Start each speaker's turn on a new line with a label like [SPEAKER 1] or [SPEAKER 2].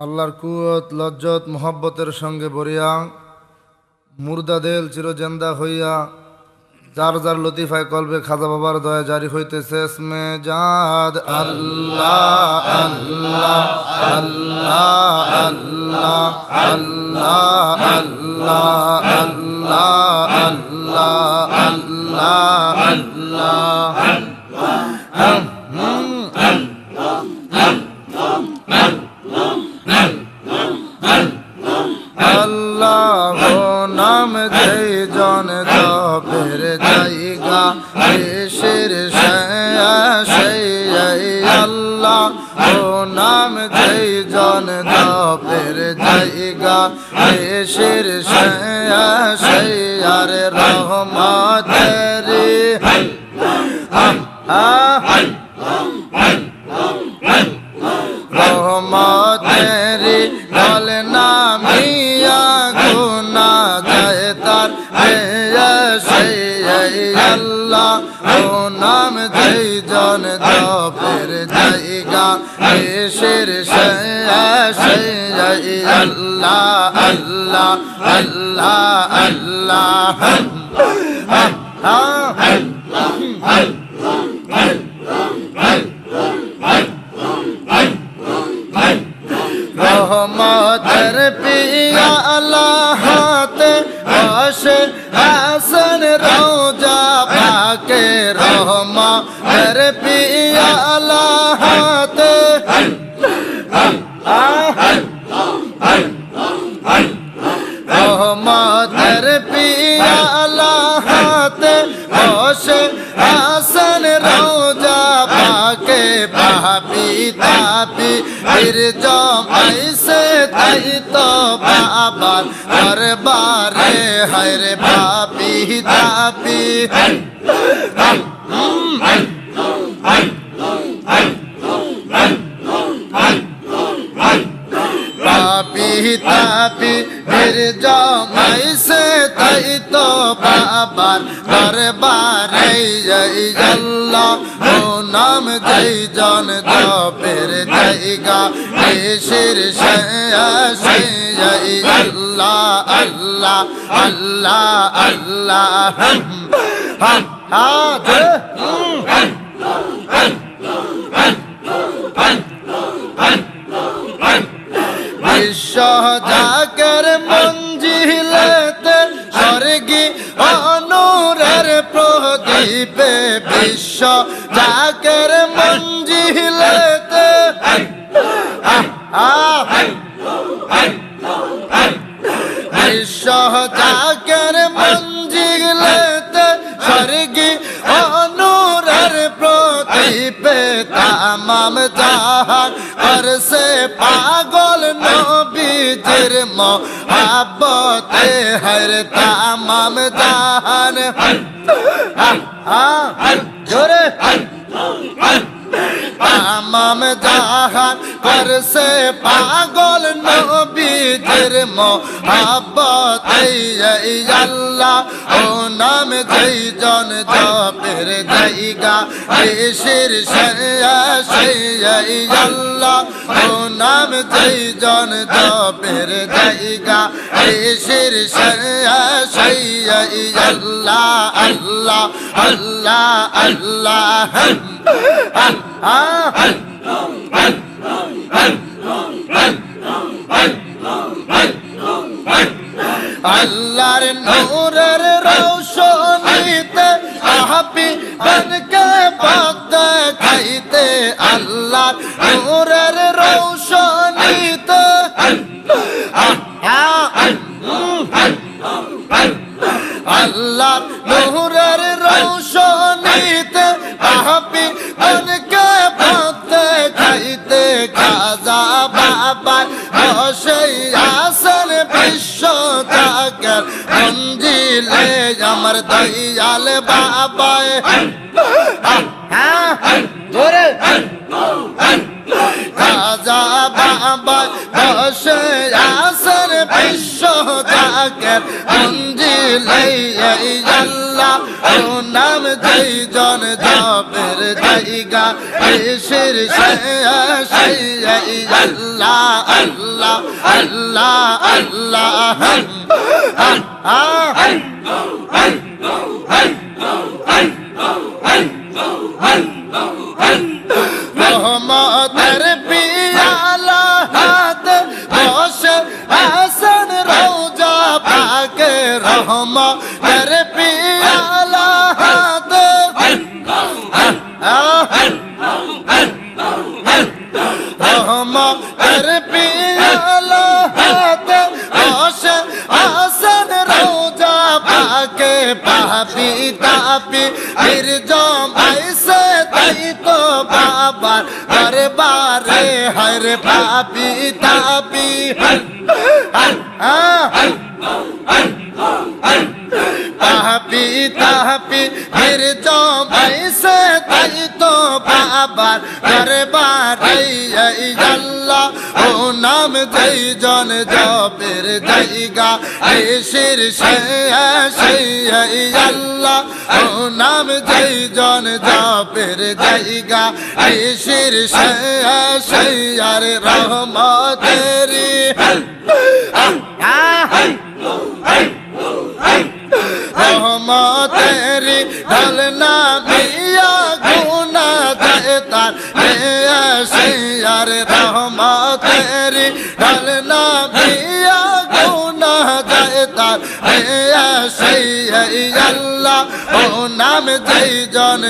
[SPEAKER 1] আল্লাহর কুয়ত লজ্জত মোহাব্বতের সঙ্গে বরিয়া মুর্দা দেল চিরজেন্দা হইয়া যার যার লতিফায় কলবে খাজা বাবার দয়া জারি হইতেছে এসমে জাদ আল্লাহ আল্লাহ আল্লাহ আল্লাহ আল্লাহ আল্লাহ আল্লাহ আল্লাহ আল্লাহ আল্লাহ জায়গা দেশের আল্লাহ ও নাম যেই জন জপের জায়গা দেশের আর রহমতেরি নাম যেই জন জপের জায়গা দেশের সেই আল্লাহ আল্লাহ আল্লাহ আল্লাহ। রহমতের পিয়া আল্লাহতে হর পিয়ালা হাতে মাতার পিয়ালা হাতে বসে আসন রোজা পাকে পাপি তাপি ফির জমাইছে তাই তো বাবার হর বারে পাপি তাপি তাপি ফির জমাইছে তাই তো বাবার দরবারে জয় আল্লাহ ও নাম জয় জন জপের জায়গা দেশের জয় আল্লাহ আল্লাহ আল্লাহ আল্লাহ হা হা প্রদীপে বিশ্ব জাকের মঞ্জিলেতে। বিশ্ব জাকের মঞ্জিলেতে স্বর্গী অনুরের প্রদীপে তামাম জাহান করছে পাগল নবীজির মহাব্বতে। হর তামাম জাহান। জোরে। তামাম জাহান করছে পাগল নবীজির মহাব্বতে। আল্লাহ, ও নাম যেই জন জপের জায়গা দেশের আল্লাহ, ও নাম যেই জন জপের জায়গা দেশের আল্লাহ আল্লাহ আল্লাহ আল্লাহ আল্লাহর নূরের রৌশনীতে আহাপি বনকে পদ খাইতে আল্লাহর নূরের রৌশনীতে আল্লাহর নূরের দিলে আমার দয়াল বাবা হ্যাঁ? রাজা বাবা বসে আসর বিশ্ব তাকে মঞ্জিলে আল্লাহ আল্লাহ ও নাম যেই জন জপের জায়গা এসের সেই আল্লাহ আল্লাহ আল্লাহ আল্লাহ আল্লাহ রহমতের পিয়ালা হাত বসে হাসন রোজা পাকে পাপি তাপি ফির জমাইছে তাই তো বাবার দরবারে হর পাপি তাপি পাপি তাপি তাই তো বাবার দরবারে আল্লাহ। ও নাম যেই জন জপের জায়গা এসির সেই আল্লাহ। ও নাম যেই জন জপের জায়গা এসির সেই আর রহমতেরি রহমতেরি ঢলনা মিয়া গুনা দেতার আর রহমতেরি ঢলনা মিয়া গুনা যায় তার আল্লাহ ও নাম যাই জন